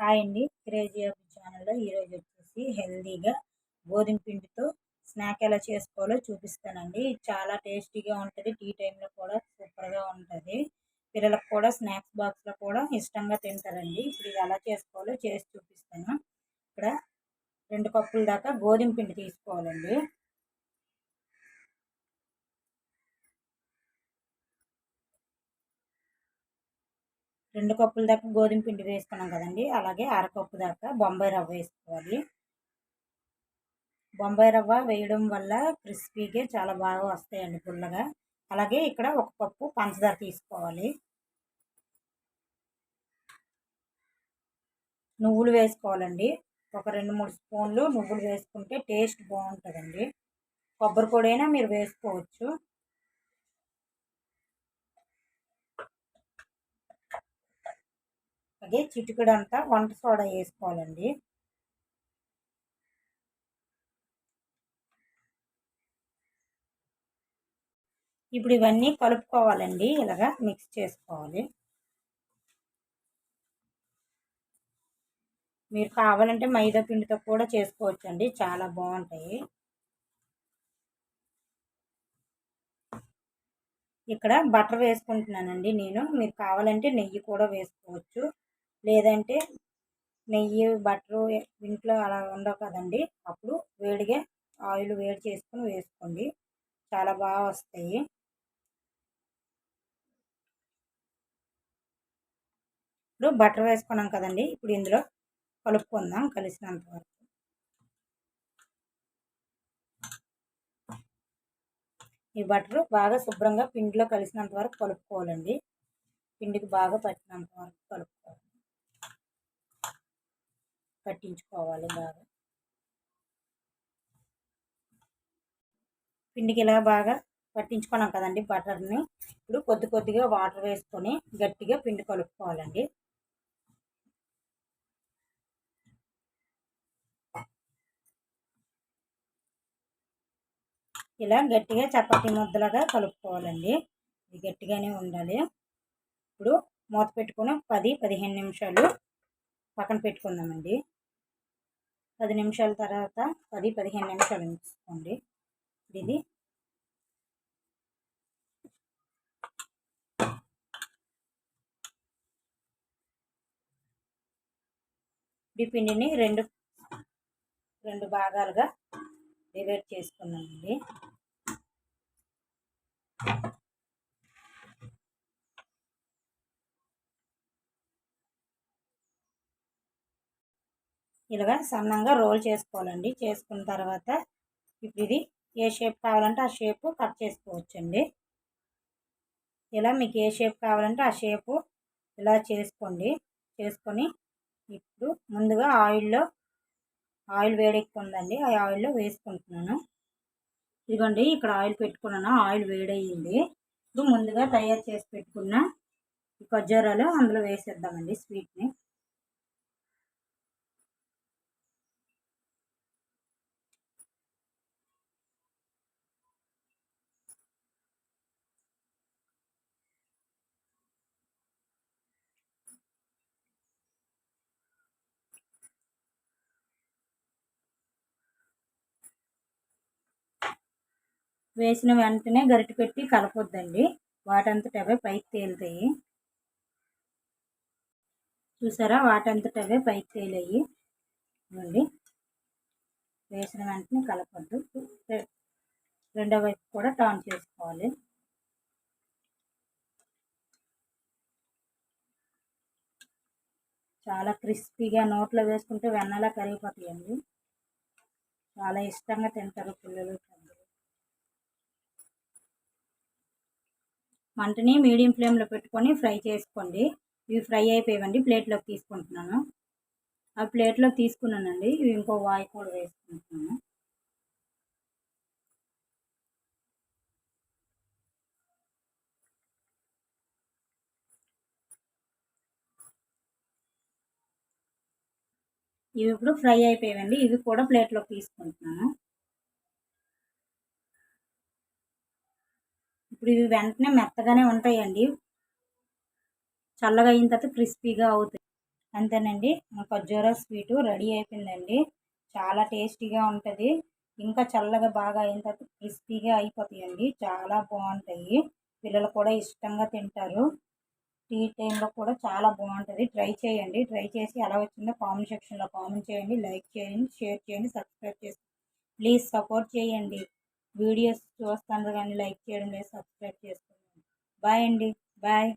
Hi అండి. Crazy app ఛానల్లో ఈరోజు వచ్చేసి హెల్దీగా గోధుమ పిండితో స్నాక్ ఎలా చేసుకోవాలో చూపిస్తానండి. చాలా టేస్టీగా ఉంటుంది. టీ టైంలో కూడా సూపర్గా ఉంటుంది. పిల్లలకు కూడా స్నాక్స్ బాక్స్లో కూడా ఇష్టంగా తింటారండి. ఇప్పుడు ఇది ఎలా చేసుకోవాలో చేసి చూపిస్తాను. ఇక్కడ రెండు కప్పుల దాకా గోధుమ పిండి తీసుకోవాలండి. రెండు కప్పుల దాకా గోధుమ పిండి వేసుకున్నాం కదండి. అలాగే అరకప్పు దాకా బొంబాయి రవ్వ వేసుకోవాలి. బొంబాయి రవ్వ వేయడం వల్ల క్రిస్పీగా చాలా బాగా వస్తాయండి పుల్లగా. అలాగే ఇక్కడ ఒక కప్పు పంచదార తీసుకోవాలి. నువ్వులు వేసుకోవాలండి. ఒక రెండు మూడు స్పూన్లు నువ్వులు వేసుకుంటే టేస్ట్ బాగుంటుందండి. కొబ్బరి పొడైనా మీరు వేసుకోవచ్చు. అలాగే చిటికడంతా వంట సోడా వేసుకోవాలండి. ఇప్పుడు ఇవన్నీ కలుపుకోవాలండి. ఇలాగా మిక్స్ చేసుకోవాలి. మీరు కావాలంటే మైదా పిండితో కూడా చేసుకోవచ్చు అండి చాలా బాగుంటాయి. ఇక్కడ బటర్ వేసుకుంటున్నానండి నేను. మీరు కావాలంటే నెయ్యి కూడా వేసుకోవచ్చు. లేదంటే నెయ్యి బటరు ఇంట్లో అలా ఉండవు కదండి. అప్పుడు వేడిగా ఆయిల్ వేడి చేసుకుని వేసుకోండి. చాలా బాగా వస్తాయి. ఇప్పుడు బటర్ వేసుకున్నాం కదండి. ఇప్పుడు ఇందులో కలుపుకుందాం కలిసినంత వరకు. ఈ బటర్ బాగా శుభ్రంగా పిండిలో కలిసినంత వరకు కలుపుకోవాలండి. పిండికి బాగా పట్టినంత వరకు కలుపుకోవాలి. పట్టించుకోవాలి బాగా. పిండికి ఇలా బాగా పట్టించుకున్నాం కదండి బటర్ని. ఇప్పుడు కొద్ది కొద్దిగా వాటర్ వేసుకొని గట్టిగా పిండి కలుపుకోవాలండి. ఇలా గట్టిగా చపాతీ ముద్దలాగా కలుపుకోవాలండి. ఇది గట్టిగానే ఉండాలి. ఇప్పుడు మూత పెట్టుకుని పది పదిహేను నిమిషాలు పక్కన పెట్టుకుందామండి. పది నిమిషాల తర్వాత పది పదిహేను నిమిషాలు ఉంచుకోండి. ఇది ఈ పిండిని రెండు రెండు భాగాలుగా డివైడ్ చేసుకున్నామండి ఇలాగా సన్నంగా రోల్ చేసుకోవాలండి. చేసుకున్న తర్వాత ఇప్పుడు ఇది ఏ షేప్ కావాలంటే ఆ షేపు కట్ చేసుకోవచ్చండి. ఇలా మీకు ఏ షేప్ కావాలంటే ఆ షేపు ఇలా చేసుకోండి. చేసుకొని ఇప్పుడు ముందుగా ఆయిల్లో ఆయిల్ వేడెక్కుందండి ఆ ఆయిల్లో వేసుకుంటున్నాను. ఇదిగోండి ఇక్కడ ఆయిల్ పెట్టుకున్నాను. ఆయిల్ వేడయ్యింది. ఇప్పుడు ముందుగా తయారు చేసి పెట్టుకున్న ఖర్జూరాలు అందులో వేసేద్దామండి స్వీట్ని. వేసిన వెంటనే గరిటె పెట్టి కలపొద్దండి. వాటంతట అవే పైకి తేలుతాయి. చూసారా? వాటంతట అవే పైకి తేలాయి. ఇవ్వండి. వేసిన వెంటనే కలపొద్దు. రెండో వైపు కూడా టర్న్ చేసుకోవాలి. చాలా క్రిస్పీగా నోట్లో వేసుకుంటే వెన్నలా కరిగిపోతాయండి. చాలా ఇష్టంగా తింటారు పిల్లలు. మంటని మీడియం ఫ్లేమ్లో పెట్టుకొని ఫ్రై చేసుకోండి. ఇవి ఫ్రై అయిపోయావండి. ప్లేట్లోకి తీసుకుంటున్నాను. ఆ ప్లేట్లోకి తీసుకున్నానండి. ఇవి ఇంకో వాయి కూడా వేసుకుంటున్నాను. ఇవి ఇప్పుడు ఫ్రై అయిపోయాయండి ఇవి కూడా ప్లేట్లోకి తీసుకుంటున్నాను. ఇప్పుడు ఇవి వెంటనే మెత్తగానే ఉంటాయండి. చల్లగా అయిన తర్వాత క్రిస్పీగా అవుతాయి. అంతేనండి. మన ఖర్జూరా స్వీటు రెడీ అయిపోయిందండి. చాలా టేస్టీగా ఉంటుంది. ఇంకా చల్లగా బాగా అయిన తర్వాత క్రిస్పీగా అయిపోతాయండి. చాలా బాగుంటాయి. పిల్లలు కూడా ఇష్టంగా తింటారు. టీ టైంలో కూడా చాలా బాగుంటుంది. ట్రై చేయండి. ట్రై చేసి ఎలా వచ్చిందో కామెంట్ సెక్షన్లో కామెంట్ చేయండి. లైక్ చేయండి షేర్ చేయండి సబ్స్క్రైబ్ చేసి ప్లీజ్ సపోర్ట్ చేయండి. వీడియోస్ చూస్తాను కానీ లైక్ చేయడం లేదు సబ్స్క్రైబ్ చేసుకోండి. బాయ్ అండి. బాయ్.